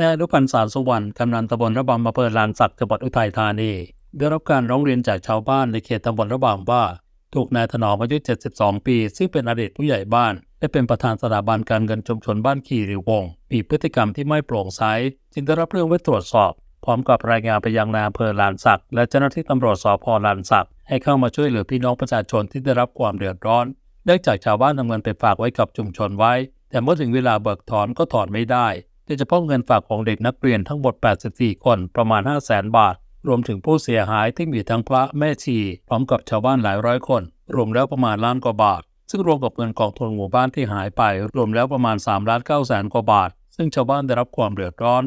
นายอนุพันธ์สารสุวรรณกำนันตำบลระบำอำเภอลานสักจังหวัดอุทัยธานีได้รับการร้องเรียนจากชาวบ้านในเขตตำบลระบำว่า ถูกนายถนอมอายุ 72 ปี ซึ่งเป็นอดีตผู้ใหญ่บ้าน และเป็นประธานสถาบันการเงินชุมชนบ้านขี่ริวง มีพฤติกรรมที่ไม่โปร่งใสจึงได้รับเรื่องไว้ตรวจสอบ พร้อมกับรายงานไปยังนายอำเภอลานสักและเจ้าหน้าที่ตำรวจสพลานสักให้เข้ามาช่วยเหลือพี่น้องประชาชนที่ได้รับความเดือดร้อนเนื่องจากชาวบ้านนำเงินไปฝากไว้กับชุมชนไว้ แต่เมื่อถึงเวลาเบิกถอนก็ถอนไม่ได้ โดยเฉพาะเงินฝากของเด็กนักเรียนทั้งหมด 84 คนประมาณ 5 0 0แสนบาท รวมถึงผู้เสียหายที่มีทั้งพระแม่ชี พร้อมกับชาวบ้านหลายร้อยคน รวมแล้วประมาณล้านกว่าบาท ซึ่งรวมกับเงินกองทุนหมู่บ้านที่หายไป รวมแล้วประมาณ3ล้าน9แสนกว่าบาท ซึ่งชาวบ้านได้รับความเดือดร้อน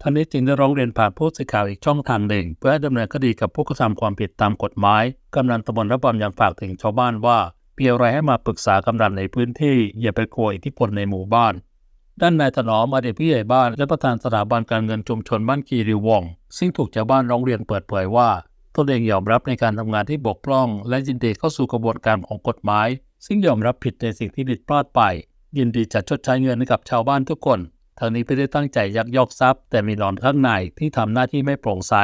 ท่านนี้จึงได้ร้องเรียนผ่านผู้สื่อข่าวอีกช่องทางหนึ่ง เพื่อให้ดำเนินคดีกับผู้กระทำความผิดตามกฎหมาย กำนันตำบลระบำยังฝากถึงชาวบ้านว่ามีอะไรให้มาปรึกษากำนันในพื้นที่ อย่าไปกลัวอิทธิพลในหมู่บ้าน ด้านนายถนอมอดีตผู้ใหญ่บ้านและประธานสถาบันการเงินชุมชนบ้านคีรีวงซึ่งถูกชาวบ้านร้องเรียนเปิดเผยว่าตนเองยอมรับในการทำงานที่บกพร่อง และยินดีเข้าสู่กระบวนการของกฎหมาย ซึ่งยอมรับผิดในสิ่งที่ผิดพลาดไป ยินดีจะชดใช้เงินให้กับชาวบ้านทุกคนทางนี้ไม่ได้ตั้งใจยักยอกทรัพย์ แต่มีหลอนข้างในที่ทำหน้าที่ไม่โปร่งใส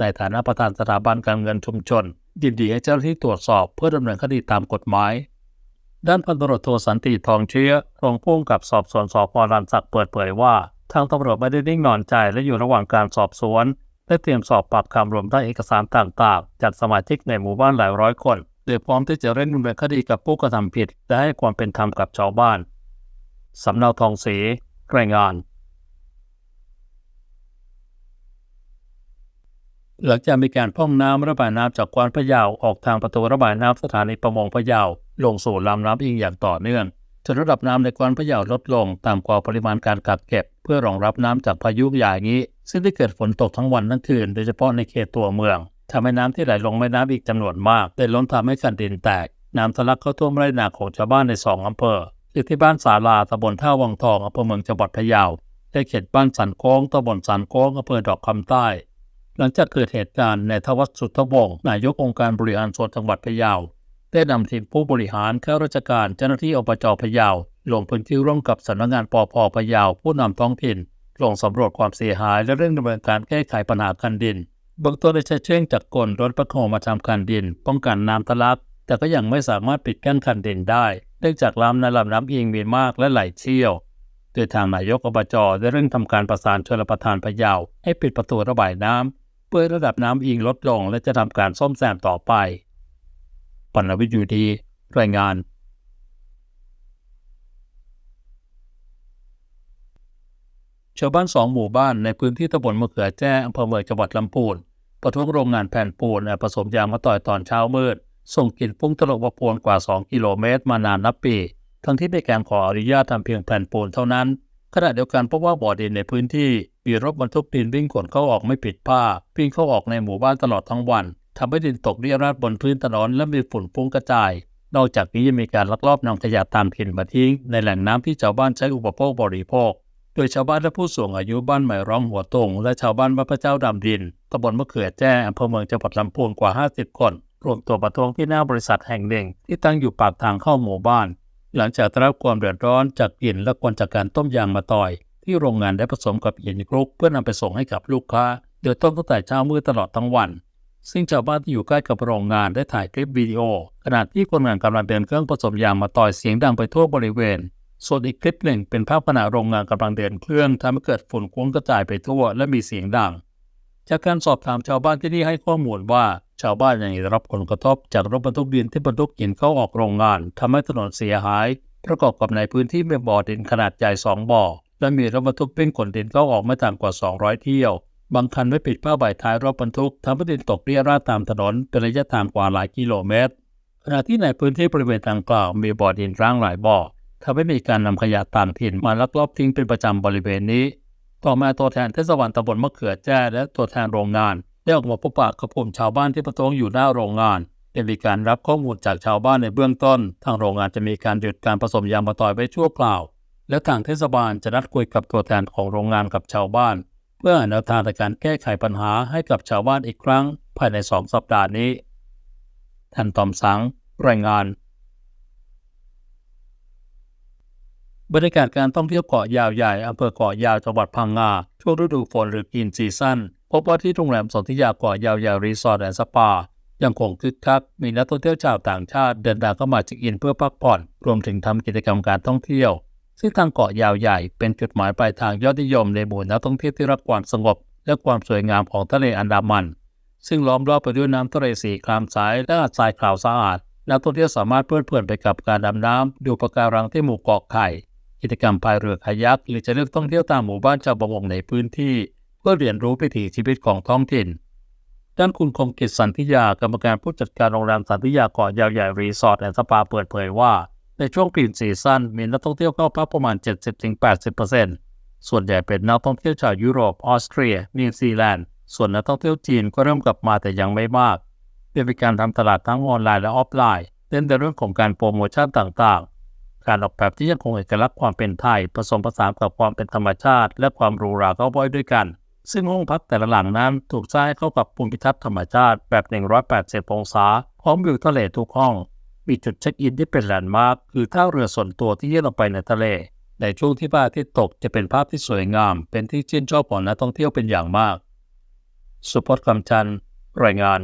ในฐานะประธานสถาบันการเงินชุมชน ยินดีให้เจ้าหน้าที่ตรวจสอบเพื่อดำเนินคดีตามกฎหมาย ด้านพันตำรวจโทสันติทองเชื้อรองผู้กำกับสอบสวนสพรันสักเปิดเผยว่า ทางตำรวจไม่ได้นิ่งนอนใจและอยู่ระหว่างการสอบสวนและเตรียมสอบปากคำรวมทั้งเอกสารต่างๆ จากสมาชิกในหมู่บ้านหลายร้อยคนโดยพร้อมที่จะเร่งดำเนินคดีกับผู้กระทำผิด และให้ความเป็นธรรมกับชาวบ้าน สำเนาทองศรีรายงาน หลังจากมีการพ่องน้ำระบายน้ำจากกวานพะเยาออกทางประตูระบายน้ำสถานีประมงพะเยาลงสู่ลำน้ำอิงอย่างต่อเนื่องจนระดับน้ำในกวานพะเยาลดลงตามกว่าปริมาณการกักเก็บ เพื่อรองรับน้ำจากพายุใหญ่นี้ ซึ่งได้เกิดฝนตกทั้งวันทั้งคืนโดยเฉพาะในเขตตัวเมืองทำให้น้ำที่ไหลลงแม่น้ำอีกจำนวนมากได้ล้นทำให้คันดินแตก น้ำทะลักเข้าท่วมไร่นาของชาวบ้านในสองอำเภอคือที่บ้านสาลาตำบลท่าวังทองอำเภอเมืองจังหวัดพะเยาและเขตบ้านสันโค้งตำบลสันโค้งอำเภอดอกคำใต้ หลังจากเกิดเหตุการณ์ในทวัฒสุทธวงศ์นายกองค์การบริหารส่วนจังหวัดพะเยาได้นำทีมผู้บริหารข้าราชการเจ้าหน้าที่อบจพะเยาลงพื้นที่ร่วมกับสำนักงานปอพพะเยาผู้นำท้องถิ่นลงสำรวจความเสียหายและเร่งดำเนินการแก้ไขปัญหาคันดินเบื้องต้นได้ใช้เชื่องจากกลรถประคองมาทำคันดิน ป้องกันน้ำทะลัก แต่ก็ยังไม่สามารถปิดกั้นคันดินได้เนื่องจากลำในลำน้ำเอิงมีมากและไหลเชี่ยวโดยทางนายกอบจได้เร่งทำการประสานชลประทานพะเยาให้ปิดประตูระบายน้ำ เพื่อระดับน้ำอิงลดลงและจะทำการซ่อมแซมต่อไปปัณวิทย์อยู่ดีรายงานชาวบ้านสองหมู่บ้านในพื้นที่ตำบลมะเขือแจ้อำเภอเมืองจังหวัดลำพูนประท้วงโรงงานแผ่นปูนผสมยางมาต่อยตอนเช้ามืด ส่งกลิ่นฟุ้งตลบอบอวนกว่า 2 กิโลเมตรมานานนับปี ทั้งที่ได้การขออนุญาตทำเพียงแผ่นปูนเท่านั้น ขณะเดียวกันพบว่าบ่อดินในพื้นที่ มีรถบรรทุกดินวิ่งขนเข้าออกไม่ปิดผ้าวิ่งเข้าออกในหมู่บ้านตลอดทั้งวันทำให้ดินตกเรียราดบนพื้นถนนและมีฝุ่นฟุ้งกระจาย นอกจากนี้ยังมีการลักลอบนำขยะตามถิ่นมาทิ้งในแหล่งน้ำที่ชาวบ้านใช้อุปโภคบริโภค โดยชาวบ้านและผู้สูงอายุบ้านใหม่ร้องหัวตงและชาวบ้านบ้านพระเจ้าดำดินตำบลมะเขือแจ้อำเภอเมืองจังหวัดลำพูนกว่า 50 คนรวมตัวประท้วงที่หน้าบริษัทแห่งหนึ่งที่ตั้งอยู่ปากทางเข้าหมู่บ้าน หลังจากได้รับความเดือดร้อนจากกลิ่นและควันจากการต้มยางมาต่อย ที่โรงงานได้ผสมกับหินคลุกเพื่อนำไปส่งให้กับลูกค้า โดยต้มตั้งแต่เช้ามืดตลอดทั้งวัน ซึ่งชาวบ้านที่อยู่ใกล้กับโรงงานได้ถ่ายคลิปวิดีโอ ขณะที่คนงานกำลังเดินเครื่องผสมยางมาต่อยเสียงดังไปทั่วบริเวณ ส่วนอีกคลิปหนึ่งเป็นภาพขณะโรงงานกำลังเดินเครื่องทำให้เกิดฝุ่นฟุ้งกระจายไปทั่วและมีเสียงดัง จากการสอบถามชาวบ้านที่นี่ให้ข้อมูลว่าชาวบ้านยังได้รับผลกระทบจากรถบรรทุกดินที่บรรทุกหินเข้าออกโรงงานทำให้ถนนเสียหาย ประกอบกับในพื้นที่มีบ่อดินขนาดใหญ่สองบ่อ และมีรถบรรทุกวิ่งขนดินเข้าออกไม่ต่ำกว่า 200 เที่ยว บางคันไม่ปิดผ้าใบท้ายรถบรรทุกทำให้ดินตกเรียราดตามถนนเป็นระยะทางกว่าหลายกิโลเมตร ขณะที่ในพื้นที่บริเวณดังกล่าวมีบ่อดินร้างหลายบ่อทำให้มีการนำขยะต่างถิ่นมาลักลอบทิ้งเป็นประจำบริเวณนี้ ต่อมาตัวแทนเทศบาลตำบลมะเขือแจ้และตัวแทนโรงงานได้ออกมาพบปะกับกลุ่มชาวบ้านที่ประท้วงอยู่หน้าโรงงานได้มีการรับข้อมูลจากชาวบ้านในเบื้องต้น ทางโรงงานจะมีการหยุดการผสมยางมะตอยไว้ชั่วคราว และทางเทศบาลจะนัดคุยกับตัวแทนของโรงงานกับชาวบ้าน เพื่อหาแนวทางในการแก้ไขปัญหาให้กับชาวบ้านอีกครั้ง ภายในสองสัปดาห์นี้ท่านตอมสังรายงาน บรรยากาศการท่องเที่ยวเกาะยาวใหญ่อำเภอเกาะยาวจังหวัดพังงาช่วงฤดูฝนหรือกินซีซั่นพบว่าที่โรงแรมสนธิยาเกาะยาวใหญ่รีสอร์ทแอนด์สปายังคงคึกคัก มีนักท่องเที่ยวชาวต่างชาติเดินทางเข้ามาเช็คอินเพื่อพักผ่อน รวมถึงทำกิจกรรมการท่องเที่ยว ซึ่งทางเกาะยาวใหญ่เป็นจุดหมายปลายทางยอดนิยมในหมู่นักท่องเที่ยวที่รักความสงบ และความสวยงามของทะเลอันดามัน ซึ่งล้อมรอบไปด้วยน้ำทะเลสีครามใสและหาดทรายขาวสะอาดนักท่องเที่ยวสามารถเพลิดเพลินไปกับการดำน้ำดูปะการังที่หมู่เกาะไข่ กิจกรรมพายเรือคายักหรือจะเลือกท่องเที่ยวตามหมู่บ้านชาวประมงในพื้นที่ เพื่อเรียนรู้วิถีชีวิตของท้องถิ่นด้านคุณคงกิจสันติยากรรมการผู้จัดการโรงแรมสันติยาเกาะยาวใหญ่รีสอร์ทแอนด์สปาเปิดเผยว่า ในช่วงกลิ่นซีซั่นมีนักท่องเที่ยวเข้าพักประมาณ 70-80%ส่วนใหญ่เป็นนักท่องเที่ยวชาวยุโรปออสเตรีย นิวซีแลนด์ ส่วนนักท่องเที่ยวจีนก็เริ่มกลับมาแต่ยังไม่มากโดยมีการทำตลาดทั้งออนไลน์และออฟไลน์เน้นในเรื่องของการโปรโมชั่นต่างๆ การออกแบบที่ยังคงเอกลักษณ์ความเป็นไทย ผสมผสานกับความเป็นธรรมชาติ และความหรูหราเข้าไว้ด้วยกัน ซึ่งห้องพักแต่ละหลังนั้นถูกสร้างให้เข้ากับภูมิทัศน์ธรรมชาติแบบ 180 องศาพร้อมวิวทะเลทุกห้อง มีจุดเช็คอินที่เป็นแลนด์มาร์คคือท่าเรือส่วนตัวที่ยื่นลงไปในทะเล ในช่วงที่พระอาทิตย์ตกจะเป็นภาพที่สวยงาม เป็นที่ชื่นชอบของนักท่องเที่ยวเป็นอย่างมาก สุพจน์คำจันทร์รายงาน